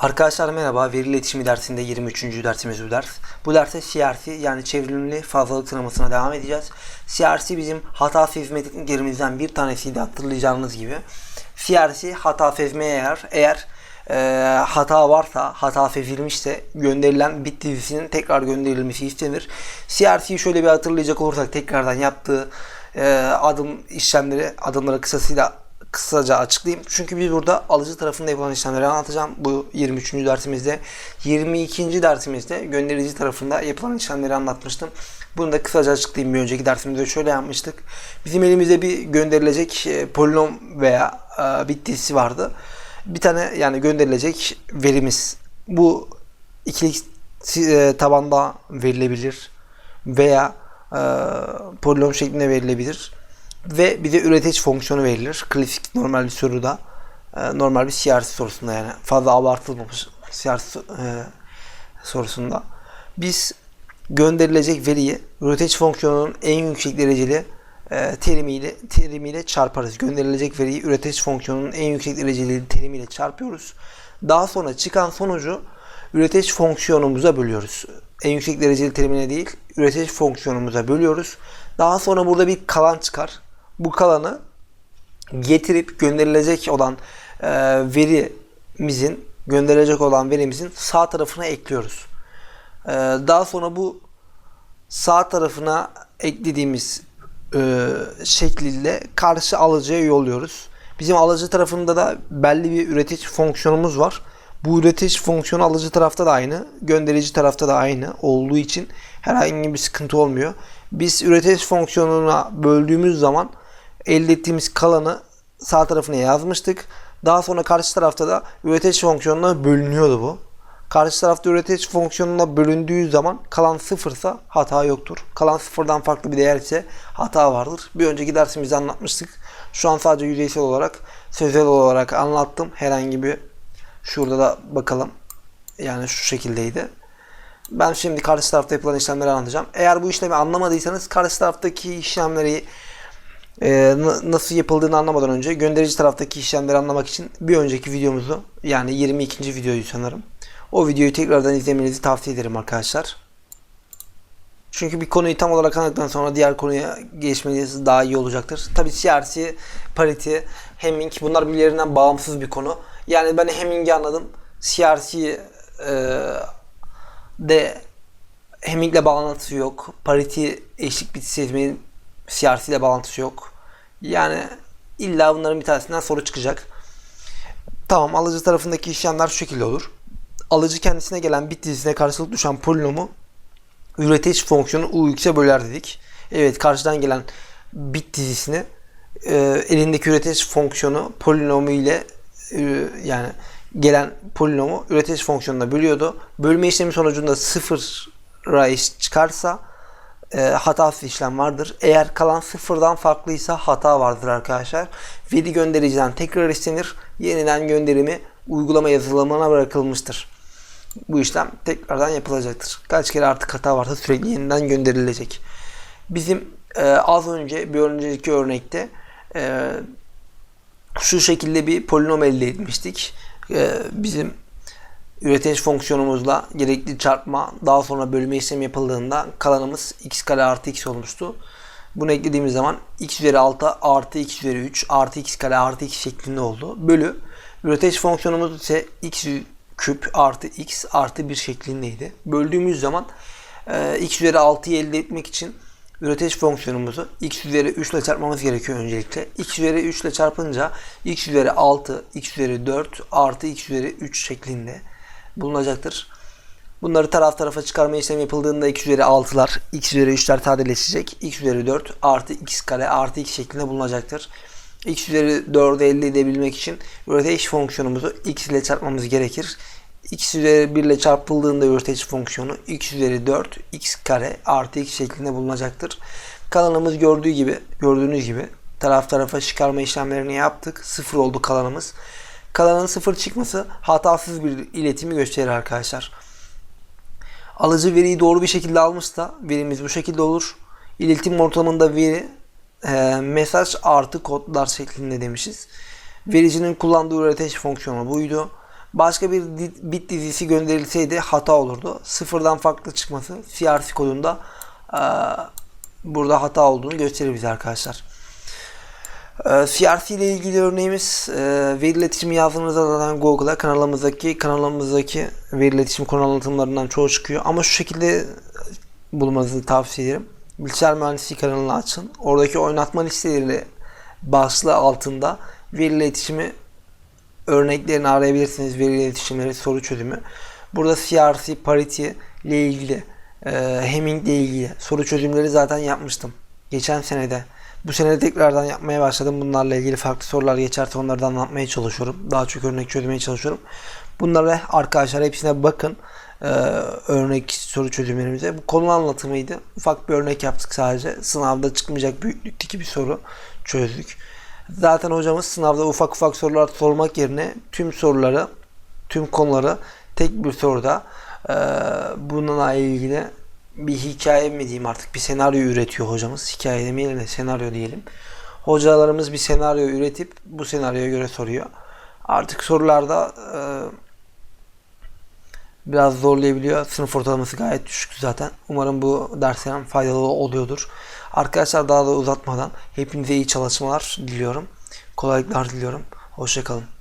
Arkadaşlar merhaba. Veri iletişimi dersinde 23. dersimiz bu ders. Bu derste CRC yani çevrimli fazlalık tanımısına devam edeceğiz. CRC bizim hata sezme tekniklerimizden bir tanesiydi hatırlayacağınız gibi. CRC hata sezmeye yarar. Eğer e, hata varsa, hata sezilmişse gönderilen bit dizisinin tekrar gönderilmesi istenir. CRC'yi şöyle bir hatırlayacak olursak tekrardan yaptığı e, adım işlemleri, adımları kısasıyla kısaca açıklayayım. Çünkü biz burada alıcı tarafında yapılan işlemleri anlatacağım. Bu 23. dersimizde. 22. dersimizde gönderici tarafında yapılan işlemleri anlatmıştım. Bunu da kısaca açıklayayım. Bir önceki dersimizde şöyle yapmıştık. Bizim elimizde bir gönderilecek e, polinom veya e, bit dizisi vardı. Bir tane yani gönderilecek verimiz. Bu ikilik e, tabanda verilebilir veya polinom şeklinde verilebilir ve bize üretici fonksiyonu verilir. Klasik normal bir soruda. e, normal bir CRC sorusunda yani fazla abartılmamış CRC e, sorusunda. Biz gönderilecek veriyi üretici fonksiyonunun en yüksek dereceli e, terimiyle terimiyle çarparız. Gönderilecek veriyi üretici fonksiyonunun en yüksek dereceli terimiyle çarpıyoruz. Daha sonra çıkan sonucu üretici fonksiyonumuza bölüyoruz. En yüksek dereceli terimine değil, üretici fonksiyonumuza bölüyoruz. Daha sonra burada bir kalan çıkar. Bu kalanı getirip gönderilecek olan e, verimizin gönderilecek olan verimizin sağ tarafına ekliyoruz. E, daha sonra bu sağ tarafına eklediğimiz e, şekliyle karşı alıcıya yolluyoruz. Bizim alıcı tarafında da belli bir üretici fonksiyonumuz var. Bu üretici fonksiyonu alıcı tarafta da aynı, gönderici tarafta da aynı olduğu için herhangi bir sıkıntı olmuyor. Biz üretici fonksiyonuna böldüğümüz zaman elde ettiğimiz kalanı sağ tarafına yazmıştık. Daha sonra karşı tarafta da üretici fonksiyonuna bölünüyordu bu. Karşı tarafta üretici fonksiyonuna bölündüğü zaman kalan sıfırsa hata yoktur. Kalan sıfırdan farklı bir değer ise hata vardır. Bir önceki dersimizde anlatmıştık. Şu an sadece yüzeysel olarak, sözel olarak anlattım. Herhangi bir şurada da bakalım. Yani şu şekildeydi. Ben şimdi karşı tarafta yapılan işlemleri anlatacağım. Eğer bu işlemi anlamadıysanız karşı taraftaki işlemleri e, nasıl yapıldığını anlamadan önce gönderici taraftaki işlemleri anlamak için bir önceki videomuzu yani 22. videoyu sanırım. O videoyu tekrardan izlemenizi tavsiye ederim arkadaşlar. Çünkü bir konuyu tam olarak anladıktan sonra diğer konuya geçmeniz daha iyi olacaktır. Tabi CRC, parity, Hamming bunlar birbirlerinden bağımsız bir konu. Yani ben Hamming'i anladım. CRC e, de Hamming'le bağlantısı yok. Parity eşlik bit sezmenin İle bağlantısı yok. Yani illa bunların bir tanesinden soru çıkacak. Tamam alıcı tarafındaki işlemler şu şekilde olur. Alıcı kendisine gelen bit dizisine karşılık düşen polinomu üretici fonksiyonu UX'e böler dedik. Evet karşıdan gelen bit dizisini e, elindeki üretici fonksiyonu polinomu ile e, yani gelen polinomu üretici fonksiyonuna bölüyordu. Bölme işlemi sonucunda sıfıra eşit çıkarsa e, hatasız işlem vardır. Eğer kalan sıfırdan farklıysa hata vardır arkadaşlar. Veri göndericiden tekrar istenir. Yeniden gönderimi uygulama yazılımına bırakılmıştır. Bu işlem tekrardan yapılacaktır. Kaç kere artık hata varsa sürekli yeniden gönderilecek. Bizim e, az önce bir önceki örnekte e, şu şekilde bir polinom elde etmiştik. E, bizim üretici fonksiyonumuzla gerekli çarpma daha sonra bölme işlemi yapıldığında kalanımız x kare artı x olmuştu. Bunu eklediğimiz zaman x üzeri 6 artı x üzeri 3 artı x kare artı x şeklinde oldu. Bölü üretici fonksiyonumuz ise x küp artı x artı 1 şeklindeydi. Böldüğümüz zaman e, x üzeri 6'yı elde etmek için üretici fonksiyonumuzu x üzeri 3 ile çarpmamız gerekiyor öncelikle. x üzeri 3 ile çarpınca x üzeri 6, x üzeri 4 artı x üzeri 3 şeklinde bulunacaktır. Bunları taraf tarafa çıkarma işlemi yapıldığında x üzeri 6'lar, x üzeri 3'ler sadeleşecek. x üzeri 4 artı x kare artı x şeklinde bulunacaktır. x üzeri 4'ü elde edebilmek için üretici fonksiyonumuzu x ile çarpmamız gerekir. x üzeri 1 ile çarpıldığında üretici fonksiyonu x üzeri 4 x kare artı x şeklinde bulunacaktır. Kalanımız gördüğü gibi, gördüğünüz gibi taraf tarafa çıkarma işlemlerini yaptık. Sıfır oldu kalanımız. Kalanın sıfır çıkması hatasız bir iletimi gösterir arkadaşlar. Alıcı veriyi doğru bir şekilde almışsa verimiz bu şekilde olur. İletim ortamında veri e, mesaj artı kodlar şeklinde demişiz. Vericinin kullandığı üretici fonksiyonu buydu. Başka bir bit dizisi gönderilseydi hata olurdu. Sıfırdan farklı çıkması CRC kodunda eee, burada hata olduğunu gösterir bize arkadaşlar. Ee, CRC ile ilgili örneğimiz e, veri iletişimi yazdığınızda zaten Google'a kanalımızdaki kanalımızdaki veri iletişim konu anlatımlarından çoğu çıkıyor. Ama şu şekilde bulmanızı tavsiye ederim. Bilgisayar mühendisliği kanalını açın. Oradaki oynatma listeleri başlığı altında veri iletişimi örneklerini arayabilirsiniz. Veri iletişimleri, soru çözümü. Burada CRC, parity ile ilgili, e, Hemming ile ilgili soru çözümleri zaten yapmıştım. Geçen senede. Bu sene tekrardan yapmaya başladım. Bunlarla ilgili farklı sorular geçerse onları da anlatmaya çalışıyorum. Daha çok örnek çözmeye çalışıyorum. Bunlara arkadaşlar hepsine bakın. Ee, örnek soru çözümlerimize. Bu konu anlatımıydı. Ufak bir örnek yaptık sadece. Sınavda çıkmayacak büyüklükteki bir soru çözdük. Zaten hocamız sınavda ufak ufak sorular sormak yerine tüm soruları, tüm konuları tek bir soruda e, bununla ilgili bir hikaye mi diyeyim artık bir senaryo üretiyor hocamız. Hikaye demeyelim de senaryo diyelim. Hocalarımız bir senaryo üretip bu senaryoya göre soruyor. Artık sorularda e, biraz zorlayabiliyor. Sınıf ortalaması gayet düşük zaten. Umarım bu derslerin faydalı oluyordur. Arkadaşlar daha da uzatmadan hepinize iyi çalışmalar diliyorum. Kolaylıklar diliyorum. Hoşçakalın.